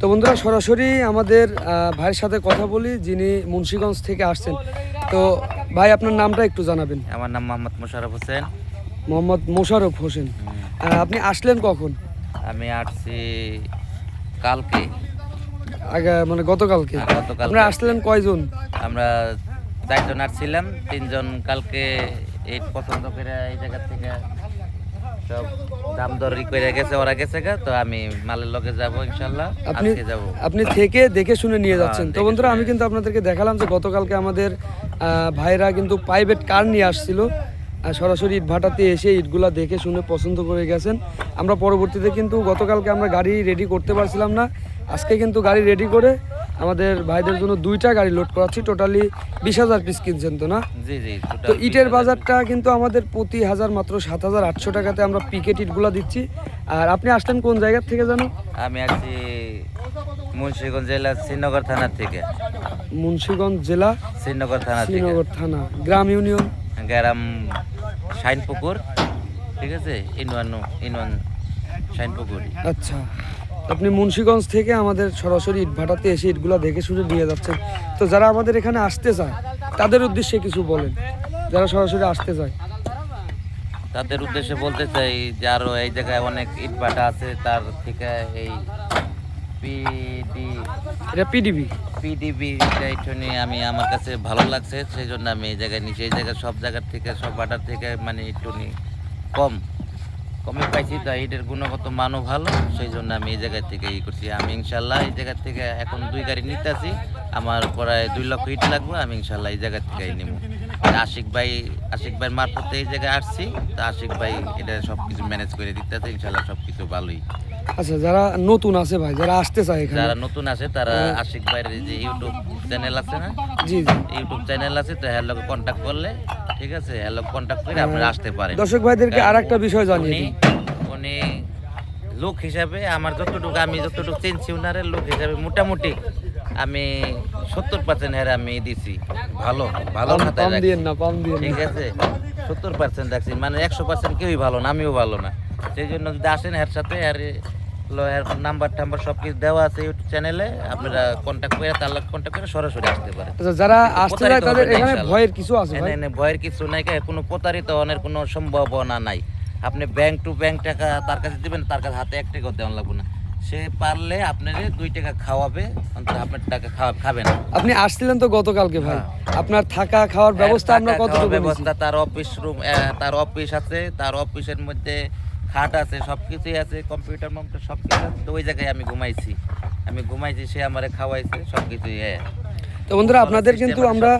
তো বন্ধুরা সরাসরি আমাদের ভাইয়ের সাথে কথা বলি যিনি মুন্সিগঞ্জ থেকে আসছেন। তো ভাই আপনার নামটা একটু জানাবেন। আমার নাম মোহাম্মদ মোশারফ হোসেন। মোহাম্মদ মোশারফ হোসেন। আপনি আসলেন কখন? আমি আসছি কালকে। আগে মানে গতকালকে। হ্যাঁ। আপনারা আসলেন কয়জন? আমরা চারজন আসছিলাম তিনজন কালকে এই পছন্দ করে এই জায়গা থেকে সব দাম দরি করে গেছে ওরা গেছে গা তো আমি মালের লগে যাব ইনশাল্লাহ আপনি আজকে যাব। আপনি থেকে দেখে শুনে নিয়ে হ্যাঁ, যাচ্ছেন। তো বন্ধুরা আমি কিন্তু আপনাদেরকে দেখালাম যে গতকালকে আমাদের ভাইরা কিন্তু প্রাইভেট কার নিয়ে আসছিল। সরাসরি ইট ভাটাতে এসে ইটগুলা দেখে শুনে পছন্দ করে গেছেন। আমরা পরবর্তীতে কিন্তু গতকালকে আমরা গাড়ি রেডি করতে পারছিলাম না। আজকে কিন্তু গাড়ি রেডি করে আমাদের ভাইদের জন্য দুইটা গাড়ি লোড করাচ্ছি টোটালি বিশ হাজার পিস কিনছেন তো না? জি জি তো ইটের বাজারটা কিন্তু আমাদের প্রতি হাজার মাত্র সাত হাজার আটশো টাকাতে আমরা পিকেট ইটগুলা দিচ্ছি। আর আপনি আসলেন কোন জায়গার থেকে জানো? আমি আসছি মুন্সিগঞ্জ জেলা শ্রীনগর থানার থেকে। মুন্সিগঞ্জ জেলা শ্রীনগর থানা শ্রীনগর থানা গ্রাম ইউনিয়ন। গ্রাম শাইনপুকুর ঠিক আছে? ইনওয়ান ইনওয়ান শাইনপুকুর। আচ্ছা। আপনি মুন্সিগঞ্জ থেকে আমাদের সরাসরি ইট ভাটাতে এসে ইটগুলো দেখে শুনে নিয়ে যাচ্ছেন। তো যারা আমাদের এখানে আসতে চায় তাদের উদ্দেশ্যে কিছু বলেন। যারা সরাসরি আসতে চায়। তাদের উদ্দেশ্যে বলতে চাই যে আরও এই জায়গায় অনেক ইট ভাটা আছে তার থেকে এই পিডি এটা পিডিবি পিডিবি একটু নিয়ে আমি আমার কাছে ভালো লাগছে সেই জন্য আমি এই জায়গায় নিচে এই জায়গায় সব জায়গার থেকে সব ভাটার থেকে মানে একটু কম। কমে পাইছি, তো এটার গুণগত মানও ভালো সেই জন্য আমি এই জায়গা থেকে ই করছি। আমি ইনশাল্লাহ এই জায়গা থেকে এখন দুই গাড়ি নিতে আছি আমার প্রায় দুই লক্ষ ইট লাগবে, আমি ইনশাল্লাহ এই জায়গা থেকেই নিব। আশিক ভাই আশিক ভাই মারফতে এই জায়গায় আসছি, তো আশিক ভাই এটা সব কিছু ম্যানেজ করে দিতে আছে ইনশাল্লাহ সব কিছু ভালোই। আচ্ছা যারা নতুন আছে ভাই যারা আসতে চায় এখানে। যারা নতুন আছে তারা আশিক ভাইয়ের যে ইউটিউব চ্যানেল আছে না? জি জি। ইউটিউব চ্যানেল আছে তো হ্যাঁ লোক কন্ট্যাক্ট করলে ঠিক আছে? হ্যাঁ লোক কন্ট্যাক্ট করে আপনারা আসতে পারেন। দর্শক ভাইদেরকে আর একটা বিষয় জানিয়ে দিই। উনি লোক হিসাবে আমার যতটুকু আমি যতটুকু চিনছি উনারের লোক হিসাবে মোটামুটি আমি সত্তর পার্সেন্ট হেরে আমি দিছি। ভালো ভালো খাতায় ঠিক আছে? সত্তর পার্সেন্ট রাখছি মানে একশো পার্সেন্ট কেউই ভালো না আমিও ভালো না। সেই জন্য যদি আসেন এর সাথে আর লয়ার নাম্বার টাম্বার সব কিছু দেওয়া আছে ইউটিউব চ্যানেলে আপনারা কন্ট্যাক্ট করে তার কন্ট্যাক্ট করে সরাসরি আসতে পারেন। আচ্ছা যারা আসতে চায় তাদের এখানে ভয়ের কিছু আছে ভাই? ভয়ের কিছু নাই কোনো প্রতারিত হওয়ার কোনো সম্ভাবনা নাই। আপনি ব্যাংক টু ব্যাংক টাকা তার কাছে দিবেন তার কাছে হাতে এক টাকাও দেওয়া লাগবে না। সে পারলে আপনারে দুই টাকা খাওয়াবে অন্তত আপনার টাকা খাওয়া খাবে না আপনি আসছিলেন তো গতকালকে ভাই। হ্যাঁ। আপনার থাকা খাওয়ার ব্যবস্থা আমরা কতটুকু ব্যবস্থা তার অফিস রুম তার অফিস আছে তার অফিসের মধ্যে খাট আছে সব কিছুই আছে কম্পিউটার মম্পিউটার সব কিছু আছে। তো ওই জায়গায় আমি ঘুমাইছি। আমি ঘুমাইছি সে আমারে খাওয়াইছে সব কিছুই হ্যাঁ। তো বন্ধুরা আপনাদের কিন্তু আমরা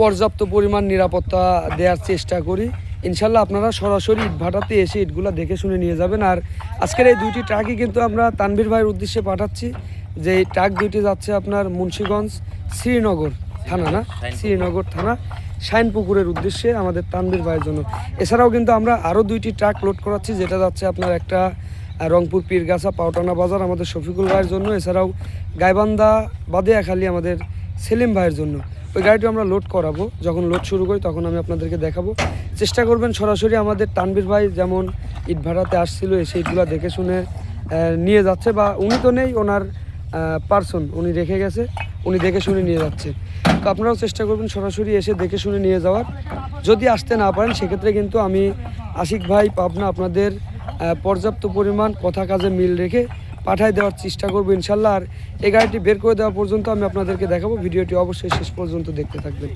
পর্যাপ্ত পরিমাণ নিরাপত্তা দেওয়ার চেষ্টা করি। ইনশাল্লাহ আপনারা সরাসরি ইট ভাটাতে এসে ইটগুলা দেখে শুনে নিয়ে যাবেন। আর আজকের এই দুইটি ট্রাকই কিন্তু আমরা তানভীর ভাইয়ের উদ্দেশ্যে পাঠাচ্ছি। যে এই ট্রাক দুইটি যাচ্ছে আপনার মুন্সিগঞ্জ শ্রীনগর থানা না? শ্রীনগর থানা। শাইনপুকুরের উদ্দেশ্যে আমাদের তানভীর ভাইয়ের জন্য। এছাড়াও কিন্তু আমরা আরও দুইটি ট্রাক লোড করাচ্ছি, যেটা যাচ্ছে আপনার একটা রংপুর পীরগাছা পাউটানা বাজার আমাদের শফিকুল ভাইয়ের জন্য, এছাড়াও গাইবান্ধা, বাদিয়াখালী আমাদের সেলিম ভাইয়ের জন্য। ওই গাড়িটি আমরা লোড করাবো। যখন লোড শুরু করি তখন আমি আপনাদেরকে দেখাবো। চেষ্টা করবেন সরাসরি আমাদের তানভীর ভাই যেমন ইট ভাড়াতে আসছিল এসে ইটগুলো দেখে শুনে নিয়ে যাচ্ছে, বা উনি তো নেই, ওনার পার্সন উনি রেখে গেছে। উনি দেখে শুনে নিয়ে যাচ্ছে। তো আপনারাও চেষ্টা করবেন সরাসরি এসে দেখে শুনে নিয়ে যাওয়ার। যদি আসতে না পারেন, সেক্ষেত্রে কিন্তু আমি আশিক ভাই, পাবনা আপনাদের পর্যাপ্ত পরিমাণ কথা কাজে মিল রেখে পাঠায় দেওয়ার চেষ্টা করব ইনশাল্লাহ। আর এই গাড়িটি বের করে দেওয়া পর্যন্ত আমি আপনাদেরকে দেখাবো। ভিডিওটি অবশ্যই শেষ পর্যন্ত দেখতে থাকবেন।